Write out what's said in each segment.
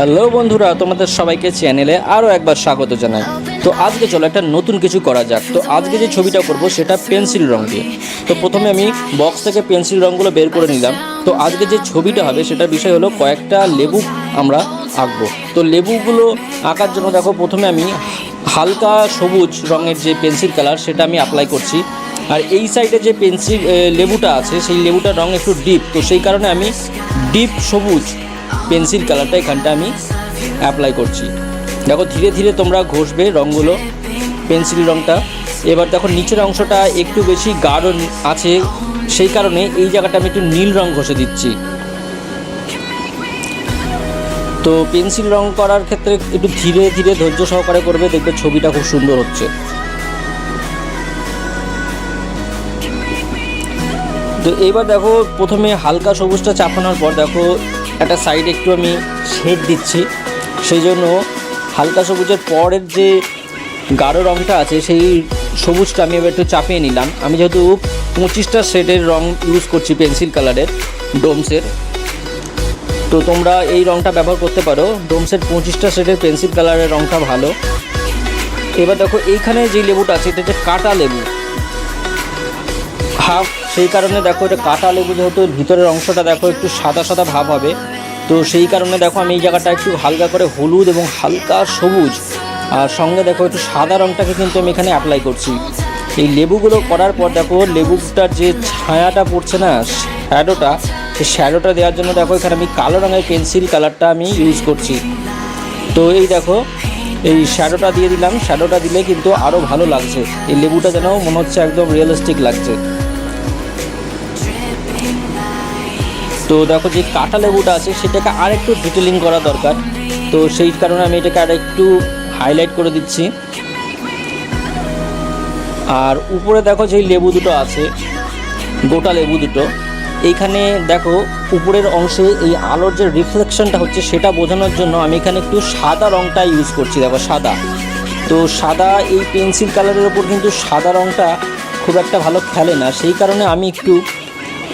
Hello বন্ধুরা, তোমাদের সবাইকে চ্যানেলে আরও একবার স্বাগত জানাই। তো আজকে চলো একটা নতুন কিছু করা যাক। তো আজকে যে ছবিটা করব সেটা পেন্সিল রং দিয়ে। তো প্রথমে আমি বক্স থেকে পেন্সিল রঙগুলো বের করে নিলাম। তো আজকে যে ছবিটা হবে সেটার বিষয় হলো কয়েকটা লেবু আমরা আঁকবো। তো লেবুগুলো আঁকার জন্য দেখো, প্রথমে আমি হালকা সবুজ রঙের যে পেন্সিল কালার সেটা আমি অ্যাপ্লাই করছি। আর এই সাইডে যে পেন্সিল লেবুটা আছে, সেই লেবুটার রং একটু ডিপ তো সেই কারণে আমি ডিপ সবুজ পেন্সিল কালারটা এখানটা আমি অ্যাপ্লাই করছি। দেখো, ধীরে ধীরে তোমরা ঘষবে রঙগুলো, পেন্সিল রঙটা। এবার দেখো, নিচের অংশটা একটু বেশি গাঢ় আছে, সেই কারণে এই জায়গাটা আমি একটু নীল রং ঘষে দিচ্ছি। তো পেন্সিল রং করার ক্ষেত্রে একটু ধীরে ধীরে ধৈর্য সহকারে করবে, দেখবে ছবিটা খুব সুন্দর হচ্ছে। তো এবার দেখো, প্রথমে হালকা সবুজটা চাপানোর পর দেখো একটা সাইডে একটু আমি শেড দিচ্ছি। সেই জন্য হালকা সবুজের পরের যে গাঢ় রঙটা আছে, সেই সবুজটা আমি এবার একটু চাপিয়ে নিলাম। আমি যেহেতু পঁচিশটা শেডের রং ইউজ করছি পেন্সিল কালারের ডোমসের তো তোমরা এই রঙটা ব্যবহার করতে পারো। ডোমসের পঁচিশটা শেডের পেন্সিল কালারের রঙটা ভালো। এবার দেখো, এইখানে যে লেবুটা আছে, এটা হচ্ছে কাটা লেবু। হাফ সেই কারণে দেখো এটা কাটা লেবু যেহেতু ভিতরের অংশটা দেখো একটু সাদা সাদা ভাব হবে, তো সেই কারণে দেখো আমি এই জায়গাটা একটু হালকা করে হলুদ এবং হালকা সবুজ, আর সঙ্গে দেখো একটু সাদা রঙটাকে কিন্তু আমি এখানে অ্যাপ্লাই করছি। এই লেবুগুলো করার পর দেখো লেবুটার যে ছায়াটা পড়ছে না, শ্যাডোটা, সেই শ্যাডোটা দেওয়ার জন্য দেখো এখানে আমি কালো রঙের পেন্সিল কালারটা আমি ইউজ করছি। তো এই দেখো, এই শ্যাডোটা দিয়ে দিলাম, শ্যাডোটা দিলে কিন্তু আরও ভালো লাগছে। এই লেবুটা যেন মনে হচ্ছে একদম রিয়েলিস্টিক লাগছে। তো দেখো যে কাটা লেবুটা আছে, সেটাকে আর একটু ডিটেলিং করা দরকার। তো সেই কারণে আমি এটাকে আর একটু হাইলাইট করে দিচ্ছি। আর উপরে দেখো যেই লেবু দুটো আছে, গোটা লেবু দুটো। এইখানে দেখো উপরের অংশে এই আলোর যে রিফ্লেকশনটা হচ্ছে, সেটা বোঝানোর জন্য আমি এখানে একটু সাদা রঙটা ইউজ করছি, দেখো সাদা। তো সাদা এই পেন্সিল কালারের ওপর কিন্তু সাদা রঙটা খুব একটা ভালো খেলে না। সেই কারণে আমি একটু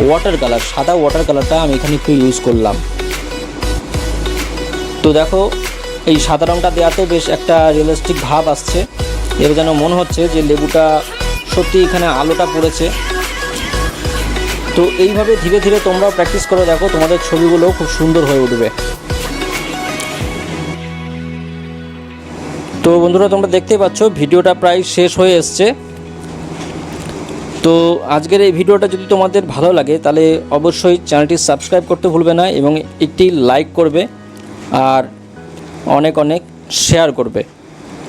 ওয়াটার কালার সাদা ওয়াটার কালারটা আমি এখানে একটু ইউজ করলাম। তো দেখো, এই সাদা রঙটা দেওয়াতে বেশ একটা রিয়েলিস্টিক ভাব আসছে। এর যেন মনে হচ্ছে যে লেবুটা সত্যি এখানে আলোটা পড়েছে। তো এইভাবে ধীরে ধীরে তোমরাও প্র্যাকটিস করে, দেখো তোমাদের ছবিগুলো খুব সুন্দর হয়ে উঠবে। তো বন্ধুরা, তোমরা দেখতেই পাচ্ছ, ভিডিওটা প্রায় শেষ হয়ে এসছে। তো আজকের এই ভিডিওটা যদি তোমাদের ভালো লাগে, তাহলে অবশ্যই চ্যানেলটি সাবস্ক্রাইব করতে ভুলবে না এবং একটি লাইক করবে আর অনেক অনেক শেয়ার করবে।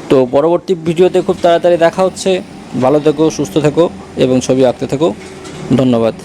তো পরবর্তী ভিডিওতে খুব তাড়াতাড়ি দেখা হচ্ছে। ভালো থেকো, সুস্থ থেকো এবং ছবি আঁকতে থেকো। ধন্যবাদ।